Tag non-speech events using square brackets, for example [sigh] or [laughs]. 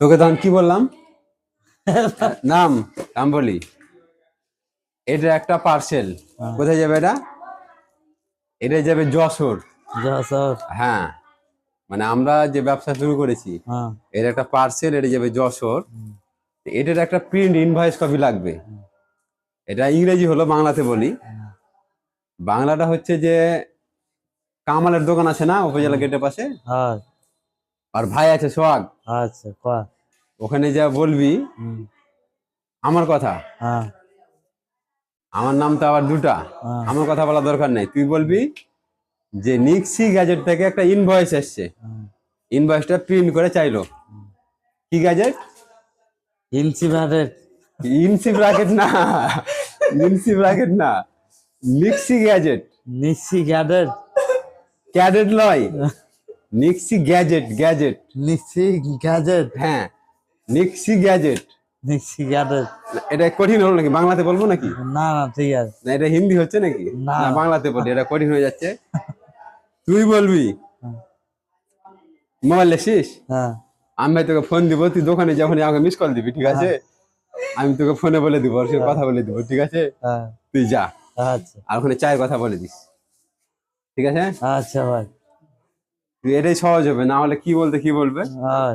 তোকে তখন কি বললাম? নাম নাম বলি এটা একটা পার্সেল হ্যাঁ। কোথায় যাবে এটা? এটা যাবে যশোর। যশোর। হ্যাঁ। মানে আমরা যে ব্যবসা শুরু করেছি এটা একটা পার্সেল এটা যাবে যশোর। এটার একটা প্রিন্ট ইনভয়েস কপি লাগবে। এটা ইংরেজি হলো বাংলাতে বলি। বাংলাটা হচ্ছে যে কামালের দোকান আছে না উপজেলা গেটের পাশে? হ্যাঁ। আর ভাই আছে সোহাগ। আচ্ছা ওখানে যা বলবি আমার কথা। হ্যাঁ। আমার নাম তো আবার দুটা। হ্যাঁ। আমার কথা বলা দরকার নেই। তুই বলবি যে নিক্সি গ্যাজেট থেকে একটা ইনভয়েস এসছে। ইনভয়েসটা প্রিন্ট করে চাইলো। কি গ্যাজেট ইনসি ভাটের ইনসি ব্র্যাকেট না। ইনসি ব্র্যাকেট না। নিক্সি গ্যাজেট নিচ্ছি গ্যাডের ক্যাডেট লয়। নিক্সি গ্যাজেট গ্যাজেট নিচ্ছি গ্যাজেট হ্যাঁ নিক্সি গ্যাজেট নিচ্ছি গ্যাডের এটা কঠিন হলো নাকি? বাংলাতে বলব নাকি? না না ঠিক আছে। না এটা হিন্দি হচ্ছে নাকি? না। বাংলাতে বলি এটা কঠিন হয়ে যাচ্ছে। [laughs] তুই বলবি? হ্যাঁ। মোবাইল লেছিস হ্যাঁ। আমি ভাই তোকে ফোন দিব তুই দোকানে যখন আমাকে মিস কল দিবি ঠিক আছে? আমি তোকে ফোনে বলে দিব ওর কথা বলে দিব ঠিক আছে? হ্যাঁ। তুই যা। আচ্ছা। আর ওখানে চায়ের কথা বলে দিস। ঠিক আছে? আচ্ছা ভাই। এটাই সহজ হবে না হলে কি বলতে কি বলবে? হ্যাঁ।